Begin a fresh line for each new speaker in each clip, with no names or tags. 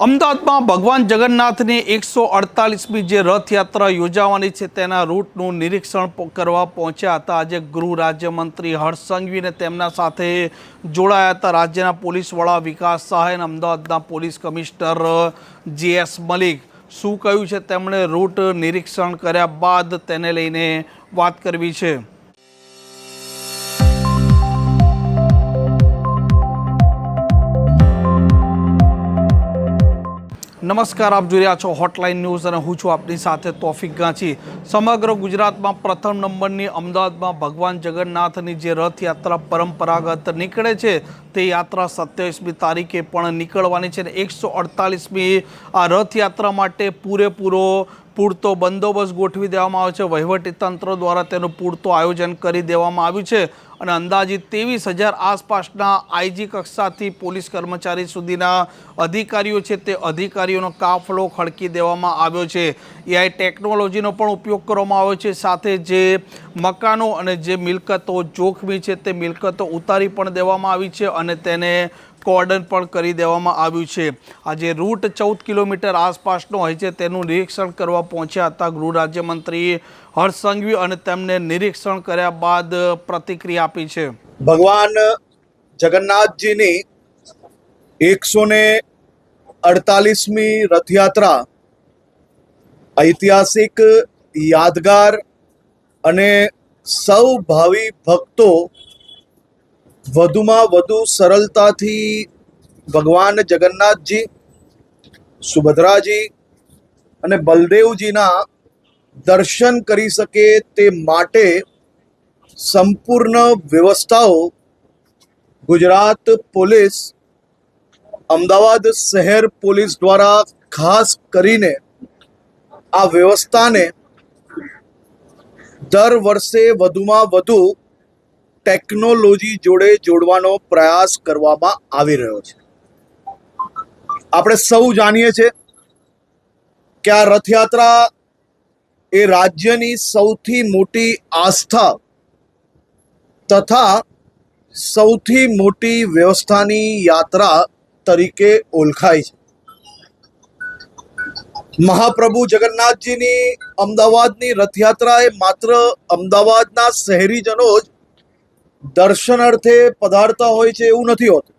અમદાવાદમાં ભગવાન જગન્નાથની એકસો અડતાલીસમી જે રથયાત્રા યોજાવાની છે, તેના રૂટનું નિરીક્ષણ કરવા પહોંચ્યા હતા. આજે ગૃહ રાજ્યમંત્રી હર્ષ સંઘવી તેમના સાથે જોડાયા હતા રાજ્યના પોલીસ વિકાસ સહાય અને અમદાવાદના police commissioner J S Malik. શું કહ્યું છે? તેમણે રૂટ નિરીક્ષણ કર્યા બાદ તેને લઈને વાત કરવી છે. નમસ્કાર, આપ જોઈ રહ્યા છો હોટલાઇન ન્યૂઝ અને હું છું આપની સાથે તોફિક ગાંચી. સમગ્ર ગુજરાતમાં પ્રથમ નંબરની અમદાવાદમાં ભગવાન જગન્નાથની જે રથયાત્રા પરંપરાગત નીકળે છે, તે યાત્રા સત્યાવીસમી તારીખે પણ નીકળવાની છે અને એકસો અડતાલીસમી આ રથયાત્રા માટે પૂરેપૂરો પૂરતો બંદોબસ્ત ગોઠવી દેવામાં આવ્યો છે. વહીવટી તંત્ર દ્વારા તેનું પૂરતું આયોજન કરી દેવામાં આવ્યું છે અને અંદાજિત ત્રેવીસ હજાર આસપાસના આઈજી કક્ષાથી પોલીસ કર્મચારી સુધીના અધિકારીઓ છે તે અધિકારીઓનો કાફલો ખડકી દેવામાં આવ્યો છે. એઆઈ ટેકનોલોજીનો પણ ઉપયોગ કરવામાં આવ્યો છે. સાથે જે મકાનો અને જે મિલકતો જોખમી છે તે મિલકતો ઉતારી પણ દેવામાં આવી છે અને તેને કોર્ડન પણ કરી દેવામાં આવ્યું છે. આજે રૂટ ચૌદ કિલોમીટર આસપાસનો હોય છે. તેનું નિરીક્ષણ કરવા પહોંચ્યા હતા ગૃહ રાજ્યમંત્રી હર્ષ સંઘવી અને તેમને નિરીક્ષણ કર્યા બાદ પ્રતિક્રિયા આપી છે.
ભગવાન જગન્નાથજીની એકસો ને અડતાલીસમી રથયાત્રા ઐતિહાસિક યાદગાર અને સૌ ભાવિ ભક્તો વધુમાં વધુ સરળતાથી ભગવાન જગન્નાથજી, સુભદ્રાજી અને બલદેવજીના દર્શન કરી શકે તે માટે સંપૂર્ણ વ્યવસ્થાઓ ગુજરાત પોલીસ, અમદાવાદ શહેર પોલીસ દ્વારા ખાસ કરીને આ વ્યવસ્થાને દર વર્ષે વધુમાં વધુ ટેકનોલોજી જોડે જોડવાનો પ્રયાસ કરવામાં આવી રહ્યો છે. આપણે સૌ જાણીએ છીએ કે આ રથયાત્રા એ રાજ્યની સૌથી મોટી આસ્થા તથા સૌથી મોટી વ્યવસ્થાની યાત્રા તરીકે ઓળખાય છે. મહાપ્રભુ જગન્નાથજીની અમદાવાદની રથયાત્રા એ માત્ર અમદાવાદના શહેરીજનો જ દર્શનાર્થે પધારતા હોય છે એવું નથી હોતું.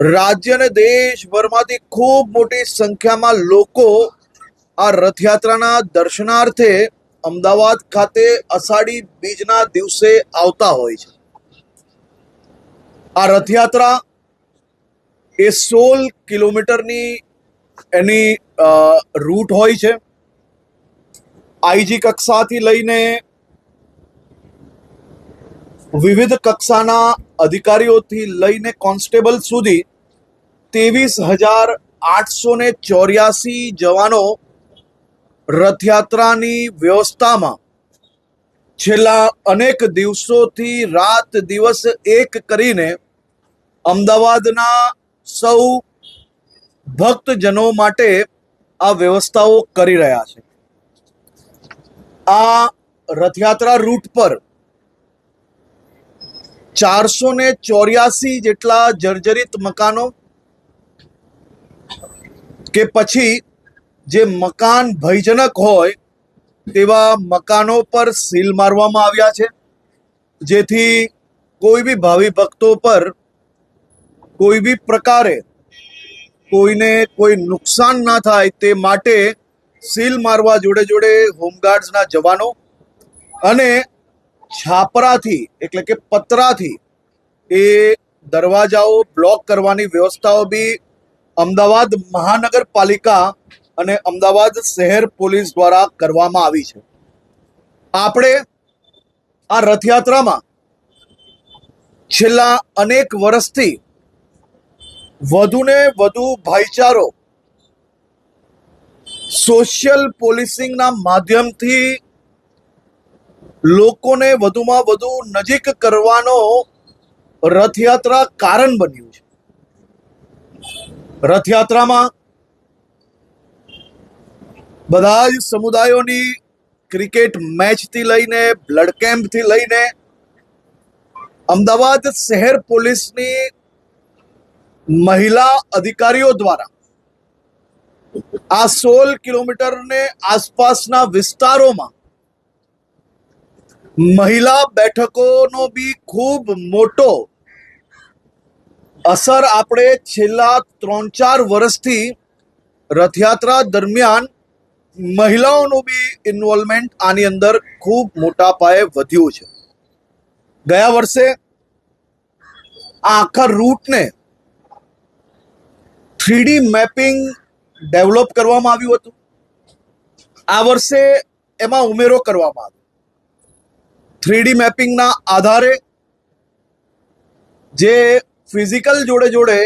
રાજ્ય અને દેશભરમાંથી ખૂબ મોટી સંખ્યામાં લોકો આ રથયાત્રાના દર્શનાર્થે અમદાવાદ ખાતે અષાઢી બીજના દિવસે આવતા હોય છે. આ રથયાત્રા એ સોળ કિલોમીટરની એની રૂટ હોય છે. આઈજી કક્ષાથી લઈને વિવિધ કક્ષાના અધિકારીઓથી લઈને કોન્સ્ટેબલ સુધી ત્રેવીસ હજાર આઠસો ને ચોર્યાસી જવાનો રથયાત્રાની વ્યવસ્થામાં છેલ્લા અનેક દિવસોથી રાત દિવસ એક કરીને અમદાવાદના સૌ ભક્તજનો માટે આ વ્યવસ્થાઓ કરી રહ્યા છે. આ રથયાત્રા રૂટ પર ચારસો ને ચોર્યાસી જેટલા જર્જરિત મકાનો કે પછી જે મકાન ભયજનક હોય તેવા મકાનો પર સીલ મારવામાં આવ્યા છે. જેથી કોઈ બી ભાવિ ભક્તો પર કોઈ બી પ્રકારે કોઈને કોઈ નુકસાન ના થાય તે માટે સીલ મારવા જોડે જોડે હોમગાર્ડ્સના જવાનો અને છાપરાથી, એટલે કે પતરાથી, એ દરવાજાઓ બ્લોક કરવાની વ્યવસ્થાઓ બી અમદાવાદ મહાનગરપાલિકા અને અમદાવાદ શહેર પોલીસ દ્વારા કરવામાં આવી છે. આપણે આ રથયાત્રામાં છેલ્લા અનેક વર્ષથી વધુને વધુ ભાઈચારો સોશિયલ પોલીસિંગના માધ્યમથી લોકોને વધુમાં વધુ નજીક કરવાનો રથયાત્રા કારણ બન્યું છે. રથયાત્રામાં બધા જ સમુદાયોની ક્રિકેટ મેચથી લઈને બ્લડ કેમ્પથી લઈને અમદાવાદ શહેર પોલીસની મહિલા અધિકારીઓ દ્વારા આ સોળ કિલોમીટરને આસપાસના વિસ્તારોમાં મહિલા બેઠકોનો બી ખૂબ મોટો અસર આપણે છેલ્લા ત્રણ ચાર વર્ષથી રથયાત્રા દરમિયાન મહિલાઓનું બી ઇન્વોલ્વમેન્ટ આની અંદર ખૂબ મોટા પાયે વધ્યું છે. ગયા વર્ષે આ આખા રૂટને થ્રીડી મેપિંગ ડેવલપ કરવામાં આવ્યું હતું. આ વર્ષે એમાં ઉમેરો કરવામાં આવ્યો. થ્રીડી મેપિંગના આધારે જે ફિઝિકલ જોડે જોડે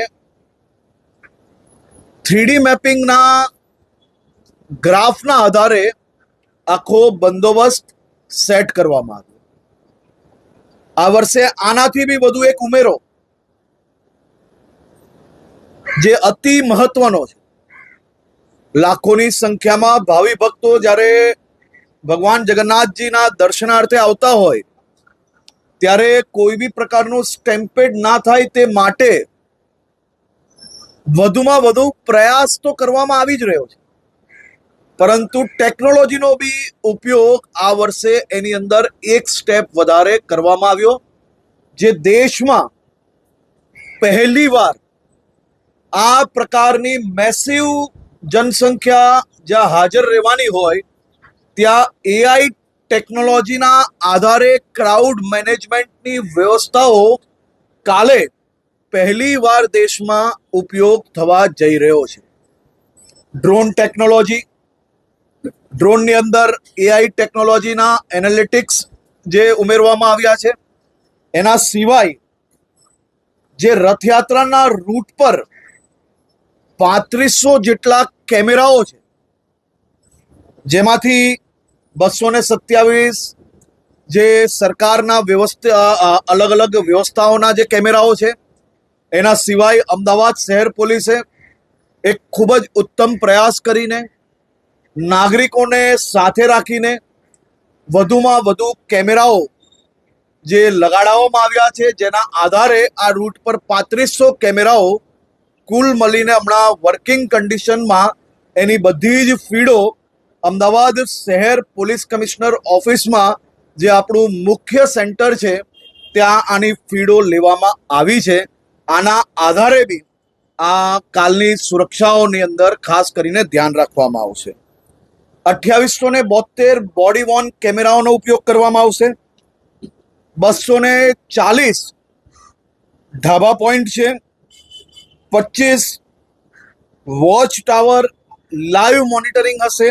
થ્રીડી મેપિંગના ગ્રાફના આધારે આખો બંદોબસ્ત સેટ કરવામાં આવ્યો. આ વર્ષે આનાથી બી વધુ એક ઉમેરો જે અતિ મહત્વનો છે. લાખોની સંખ્યામાં ભાવિ ભક્તો જ્યારે ભગવાન જગન્નાથજીના દર્શનાર્થે આવતા હોય, ત્યારે કોઈ બી પ્રકારનું સ્ટેમ્પેડ ના થાય તે માટે વધુમાં વધુ પ્રયાસ તો કરવામાં આવી જ રહ્યો છે. પરંતુ ટેકનોલોજીનો બી ઉપયોગ આ વર્ષે એની અંદર એક સ્ટેપ વધારે કરવામાં આવ્યો, જે દેશમાં પહેલીવાર આ પ્રકારની મેસિવ જનસંખ્યા જ્યાં હાજર રહેવાની હોય ત્યાં એઆઈ ટેકનોલોજીના આધારે ક્રાઉડ મેનેજમેન્ટની વ્યવસ્થાઓ કાલે પહેલી વાર દેશમાં ઉપયોગ થવા જઈ રહ્યો છે. ડ્રોન ટેકનોલોજી ડ્રોનની અંદર એઆઈ ટેકનોલોજીના એનાલિટિક્સ જે ઉમેરવામાં આવ્યા છે, એના સિવાય જે રથયાત્રાના રૂટ પર પાંત્રીસો જેટલા કેમેરાઓ છે જેમાંથી બસો ને સત્યાવીસ, જે સરકારના વ્યવસ્થા અલગ અલગ વ્યવસ્થાઓના જે કેમેરાઓ છે, એના સિવાય અમદાવાદ શહેર પોલીસે એક ખૂબ જ ઉત્તમ પ્રયાસ કરીને નાગરિકોને સાથે રાખીને વધુમાં વધુ કેમેરાઓ જે લગાડવામાં આવ્યા છે, જેના આધારે આ રૂટ પર પાંત્રીસો કેમેરાઓ કુલ મળીને હમણાં વર્કિંગ કન્ડિશનમાં એની બધી જ ફીડો અમદાવાદ શહેર પોલીસ કમિશનર ઓફિસમાં જે આપણું મુખ્ય સેન્ટર છે, ત્યાં આની ફીડો લેવામાં આવી છે. આના આધારે બી આ કાલની સુરક્ષાઓની અંદર ખાસ કરીને ધ્યાન રાખવામાં આવશે. અઠ્યાવીસો ને બોતેર બોડી વોર્ન કેમેરાઓનો ઉપયોગ કરવામાં આવશે. બસો ને ચાલીસ ઢાબા પોઈન્ટ છે. પચીસ વોચ ટાવર લાઈવ મોનિટરિંગ હશે.